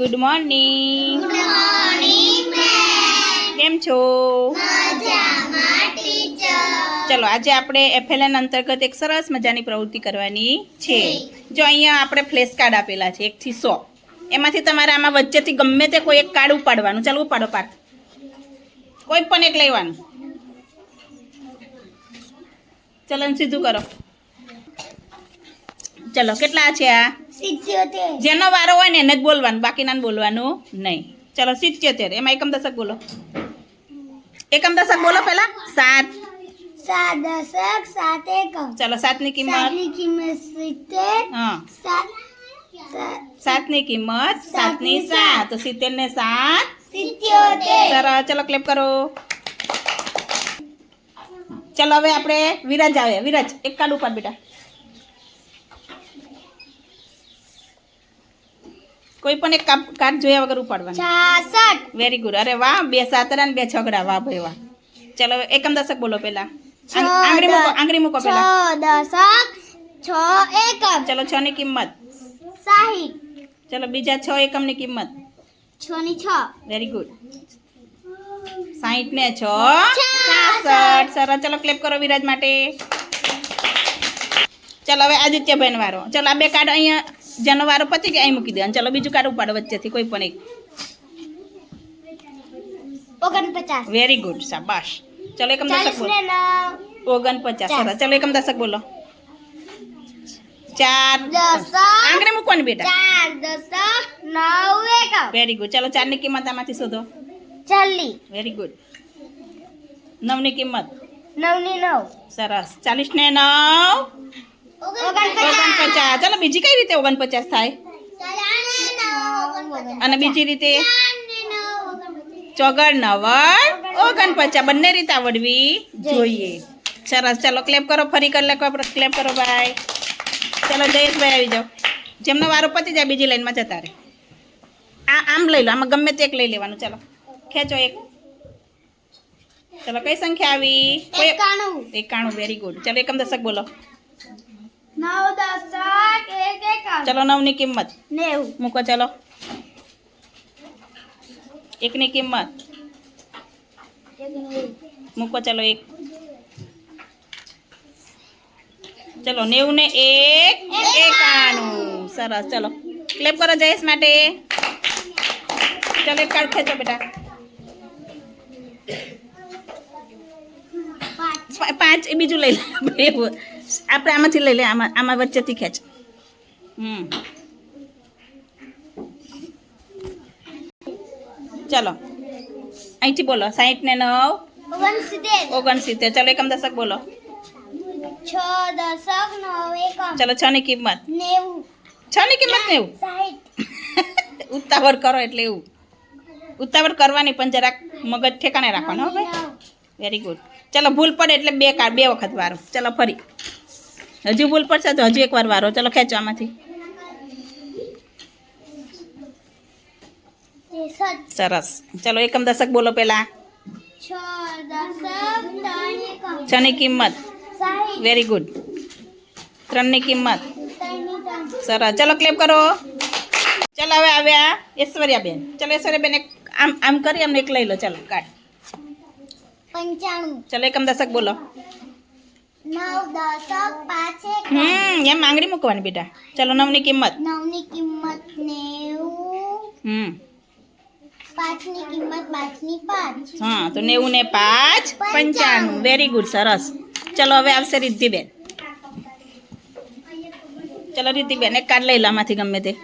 Good morning કેમ છો? ચલો આજે આપણે એફએલએન અંતર્ગત એક સરસ મજાની પ્રવૃત્તિ કરવાની છે. જો અહીંયા આપણે ફ્લેશ કાર્ડ આપેલા છે એકથી સો. એમાંથી તમારે આમાં વચ્ચેથી ગમે તે કોઈ એક કાર્ડ ઉપાડવાનું. ચાલો ઉપાડો પાર્થ. કોઈ પણ એક લેવાનું. ચલો સીધું કરો. ચલો કેટલા છે આ? જેનો વારો હોય ને એને જ બોલવાનું બાકીના બોલવાનું નહીં. ચલો સિત્યોતેર. એમાં એકમ દશક બોલો. એકમ દશક બોલો પેલા સાત. સાત દશક સાત એકમ. ચલો સાતની કિંમત. સાતની કિંમત સિત્તેર હા. સાત સાત- સાતની કિંમત સાતની સાત. તો સિત્તેર ને સાત. સરસ ચલો ક્લેપ કરો. ચલો હવે આપણે વિરાજ આવે. વિરાજ એક કાર્ડ ઉપર બેટા. કોઈ પણ એક કાર્ડ જોયા વગર ઉપાડવાનું. છાસઠ. વેરી ગુડ અરે વાહ બે સાતરા ને બે છગડા. વાહ ભાઈ વાહ. ચલો એકમ દશક બોલો પેલા આંગળી મૂકો આંગળી મૂકો પેલા દશક છ એકમ. ચલો છ ની કિંમત. સાહીઠ. ચલો બીજા છ એકમની કિંમત. છ ની છ. વેરી ગુડ સાહીઠ ને છ. છાસઠ. છાસઠ સરસ. ચલો ક્લેપ કરો વિરાજ માટે. ચલો હવે આદિત્યભાઈ વારો ચલો આ બે કાર્ડ અહીંયા જેનો વારો પતી ગયા અહીં મૂકી દે. ચલો બીજું કાર્ડ ઉપાડો વચ્ચેથી કોઈ પણ એક. ઓગણપચાસ. વેરી ગુડ શાબાશ. ચલો એકમ દશક બોલો. ઓગણપચાસ. સરસ. ચલો એકમ દશક બોલો. ચાર. આંગણે મૂકવાની બેટા. ચાર દસ નવ એકમ. વેરી ગુડ ચલો ચારની કિંમત આમાંથી શોધો. ચાલી વેરી ગુડ નવની કિંમત. નવની નવ. સરસ. ચાલીસ ને નવ. ઓગણપચાસ. ઓગણપચાસ ચાલો બીજી કઈ રીતે ઓગણપચાસ થાય? અને બીજી રીતે? ચોગડ નવડ ઓગણપચાસ. બંને રીતે આવડવી જોઈએ. સરસ. ચાલો ક્લેપ કરો. ફરી કરી લખો ક્લેપ કરો ભાઈ ચાલો જયેશભાઈ આવી જાઓ. જેમનો વારો પતી જાય બીજી લાઈનમાં જતા રહે. આ આમ લઈ લો. આમાં ગમે તે એક લઈ લેવાનું. ચાલો ખેંચો એક. ચલો કઈ સંખ્યા આવી? એકાણું. એકાણું. વેરી ગુડ ચલો એકમ દશક બોલો. નવ દશક એક એકમ ચલો નવની કિંમત નેવું મૂકો ચલો એકની કિંમત એક નેવું મૂકો ચલો એક ચલો નેવું ને એક એકાણું સરસ ચલો ક્લેપ કરો જયેશ માટે ચલો એક કાર્ડ ખેંચો બેટા પાંચ પા- પાંચ એ બીજું લઈ લે આપણે આમાંથી લઈ લે આમાં આમાં વચ્ચેથી ખેંચ હમ. ચલો. અહીંથી બોલો સાહીઠ ને નવ. ઓગણસિત્તેર. ચલો એકમ દશક બોલો. છ દશક નવ એકમ. ચલો છ ની કિંમત. નેવું. છ ની કિંમત નેવું? ઉતાવળ કરો એટલે એવું. ઉતાવળ કરવાની પણ જરાક મગજ ઠેકાણે રાખવાનો હવે વેરી ગુડ ચલો ભૂલ પડે એટલે બે કાર બે વખત વારો. ચલો ફરી. હજુ ભૂલ પડશે તો હજુ એકવાર વારો. ચલો ખેંચવામાંથી સરસ. ચલો એકમ દશક બોલો પેલા છ ની કિંમત. વેરી ગુડ ત્રણની કિંમત. સરસ. ચલો ક્લેપ કરો. ચલો હવે આવ્યા ઐશ્વર્યાબેન. ચલો ઐશ્વર્યાબેન એક આમ આમ કરી અમને એક લઈ લો. ચલો કાઢ. પંચાણું. ચલો એકમ દશક બોલો નવ દશક પાંચ એકમ હમ એમ આંગળી મૂકવાની બેટા. ચાલો નવની કિંમત. નવની કિંમત નેવું. હમ. પાંચની કિંમત પાંચની પાંચ. હા તો નેવું ને પાંચ પંચાણું. વેરી ગુડ સરસ. ચલો હવે આવશે રિદ્ધિબેન. ચલો રિદ્ધિબેન એક કાર્ડ લઈ લામાંથી ગમે તે.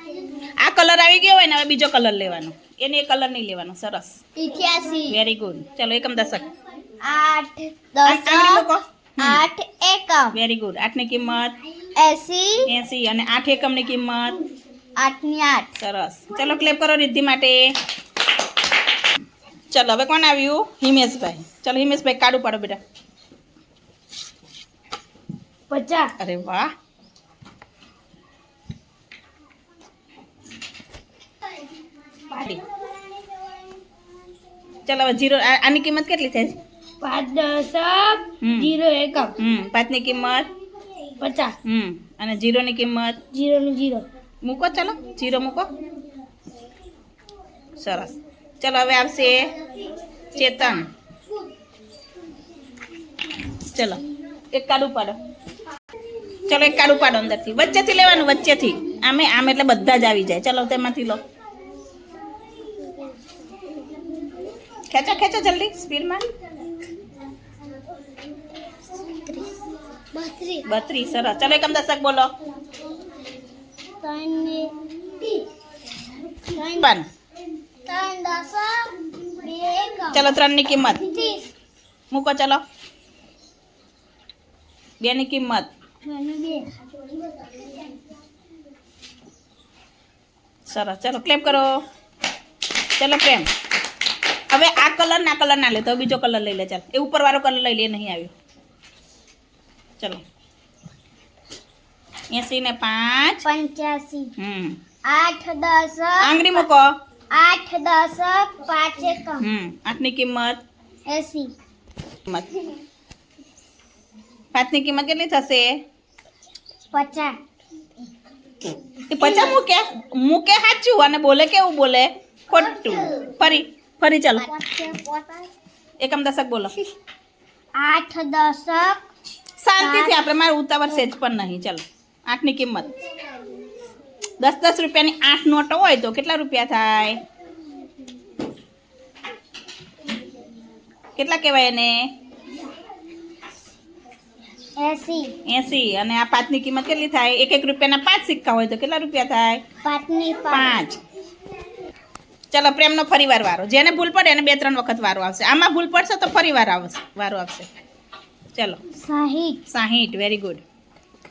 આ કલર આવી ગયો હોય ને હવે બીજો કલર લેવાનો. એને એ કલર નહીં લેવાનો સરસ. ઇઠ્યાસી વેરી ગુડ ચલો એકમ દશક. આઠ દસ મૂકો. આઠ એકમ. વેરી ગુડ આઠની કિંમત? એસી. એસી. અને આઠ એકમની કિંમત? આઠની આઠ. સરસ. ચલો ક્લેપ કરો રિદ્ધિ માટે. ચલો હવે કોણ આવ્યું? હિમેશભાઈ. ચલો હિમેશભાઈ કાર્ડ ઉપાડો બેટા. પચાસ. અરે વાહ. ચલો હવે જીરો આની કિંમત કેટલી થાય? છે પાંચ દશક. જીરો એકમ હમ. પાંચની કિંમત? પચાસ. હમ. અને જીરોની કિંમત? જીરો ને જીરો. મૂકો ચાલો. જીરો મૂકો. સરસ. ચલો હવે આવશે ચેતન. ચલો એક કાડું પાડો ચલો એક કાડું પાડો અંદરથી. વચ્ચેથી લેવાનું વચ્ચેથી. આમે આમ એટલે બધા જ આવી જાય. ચલો તેમાંથી લો. ખેંચો ખેંચો જલ્દી. સ્પીડમાં. બત્રીસ. સરસ. ચલો એકમ દશક બોલો. દસ ચલો ત્રણની કિંમત. મૂકો ચલો. બેની કિંમત. સરસ. ચલો ક્લેપ કરો. ચલો પ્રેમ હવે આ કલર ના કલર ના લે. તો બીજો કલર લઈ લે ચાલ. એ ઉપર વાળો કલર લઈ લે નહીં આવ્યો. ચલો એસી ને પાંચ પંચ્યાસી હમ આઠ દસ આંગળી મૂકો આઠ દસ પાંચ એકમ હમ આઠની કિંમત એસી કિંમત પાંચની કિંમત કેટલી થશે પચાસ એ પચા મૂકે મૂકે સાચું અને બોલે કેવું બોલે ખોટું ફરી ફરી ચાલો એકમ દશક બોલો આઠ દશક શાંતિથી આપણે મારે ઉતાવળ સેજ પણ નહીં. ચાલો આઠની કિંમત. દસ દસ રૂપિયાની આઠ નોટો હોય તો કેટલા રૂપિયા થાય? કેટલા કહેવાય એને? એસી. એસી. અને આ પાંચની કિંમત કેટલી થાય? એક એક રૂપિયાના પાંચ સિક્કા હોય તો કેટલા રૂપિયા થાય? પાંચની પાંચ. પાંચ. ચલો પ્રેમનો ફરી વાર વારો. જેને ભૂલ પડે એને બે ત્રણ વખત વારો આવશે. આમાં ભૂલ પડશે તો ફરી વાર આવશે વારો આવશે. ચલો. સાહીઠ. સાહીઠ વેરી ગુડ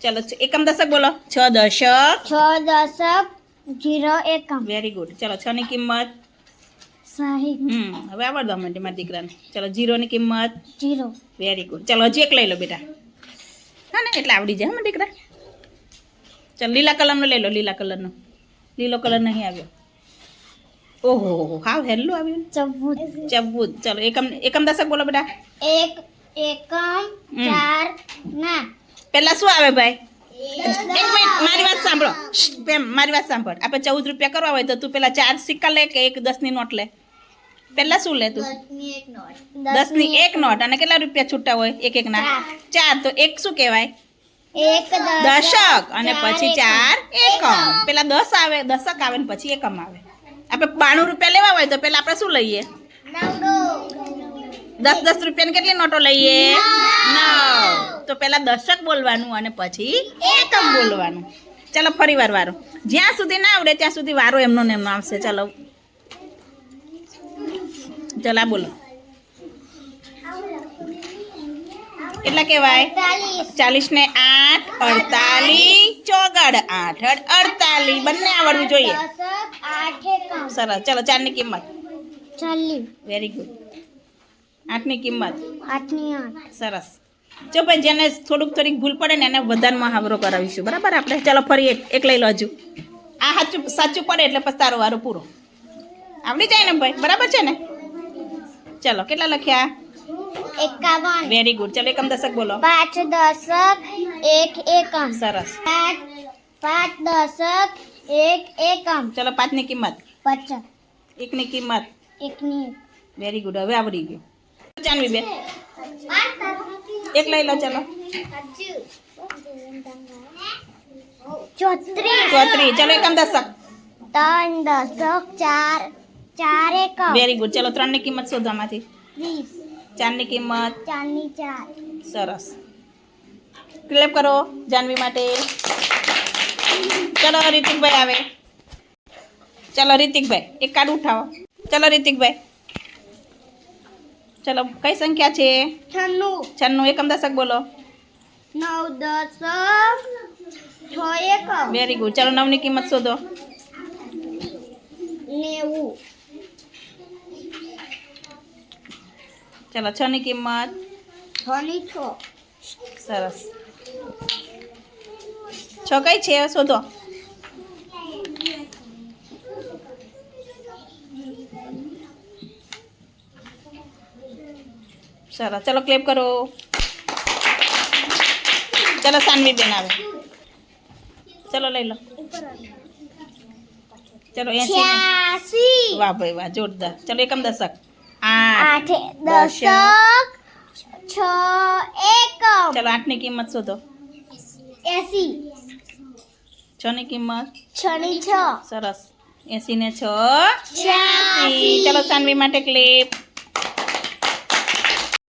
ચલો એકમ દશક બોલો. છ દશક. છ દશક જીરો એકમ. વેરી ગુડ ચલો છ ની કિંમત. સાહીઠ. હમ હવે આવડ દો મને મારા દીકરાને. ચલો જીરોની કિંમત. જીરો. વેરી ગુડ ચલો હજી એક લઈ લો બેટા. હા ને એટલે આવડી જાય હા મારા દીકરા. ચલો લીલા કલરનો લઈ લો લીલા કલરનો. લીલો કલર નહીં આવ્યો. ઓહો હાવ હેલ્લું આવ્યું. ને ચૌદ. ચૌદ. ચલો એકમ એકમ દશક બોલો બેટા. એક એકમ ચાર ના. પેલા શું આવે ભાઈ? એક મિનિટ મારી વાત સાંભળો. પ્રેમ મારી વાત સાંભળ. આપણે ચૌદ રૂપિયા કરવા હોય તો તું પેલા ચાર સિક્કા લે કે એક દસની નોટ લે? પેલા શું લે તું? દસની એક નોટ. અને કેટલા રૂપિયા છૂટા હોય? એક એક ના. ચાર. તો એક શું કહેવાય? એક દશક. અને પછી ચાર એકમ. પેલા દસ આવે દશક આવે ને પછી એકમ આવે. આપણે બાણું રૂપિયા લેવા હોય તો પેલા આપણે શું લઈએ? દસ દસ રૂપિયાની કેટલી નોટો લઈએ? નવ. તો પેલા દશક બોલવાનું અને પછી એકમ બોલવાનું. ચાલો ફરી વાર વારો. જ્યાં સુધી ના આવડે ત્યાં સુધી વારો એમનો ને એમનો આવશે. ચાલો. ચાલો આ બોલો. કેટલા કહેવાય? ચાલીસ ને આઠ અડતાલીસ ચોગડ આઠ અડતાલીસ. બંને આવડવું જોઈએ. સરસ. ચલો ચારની કિંમત. વેરી ગુડ આઠની કિંમત? આઠની આઠ. સરસ. જો ભાઈ જેને થોડુંક થોડીક ભૂલ પડે ને એને વધારે મહાવરો કરાવીશું. બરાબર આપણે? ચાલો ફરી એક એક લઈ લો હજુ. આ સાચું સાચું પડે એટલે પછી તારો વારો પૂરો. આવડી જાય ને ભાઈ? બરાબર છે ને? ચલો કેટલા લખ્યા? એકાવન. વેરી ગુડ ચલો એકમ દશક બોલો. પાંચ દશક એક એકમ. સરસ. પાંચ પાંચ દશક એક એકમ. ચલો પાંચની કિંમત. પચાસ. એકની કિંમત. એકની. વેરી ગુડ હવે આવડી ગયું. ચાનવી બેન. એક લઈ લો ચલો. ચોત્રીસ. ચોત્રી ચલો એકમ દશક ત્રણ દશક ચાર. ચાર એકમ વેરી ગુડ ચલો ત્રણની કિંમત ત્રીસ ચારની કિંમત. ચારની ચાર. સરસ. ક્લેપ કરો જાનવી માટે. ચલો રિતિકભાઈ આવે. ચલો રિતિકભાઈ એક કાર્ડ ઉઠાવો. ચલો રિતિકભાઈ. ચલો કઈ સંખ્યા છે? છન્નું. છન્નું એકમ દશક બોલો. નવ દશક છ એકમ. વેરી ગુડ ચલો નવની કિંમત શોધો. નેવું. ચલો છ ની કિંમત. છ ની છ. સરસ. છ કઈ છે? શોધો. સરસ ચલો ક્લેપ કરો ચલો સાનવી બેન આવે ચલો લઈ લો ચલો એસી છ્યાસી છ્યાસી વાહ ભાઈ વાહ જોરદાર ચલો એકમ દશક આઠ આઠે દશક. દશક છ એકમ ચલો આઠની કિંમત શોધો એસી છ ની કિંમત છ ની છ સરસ એસી ને છ છ્યાસી ચલો સાનવી માટે ક્લિપ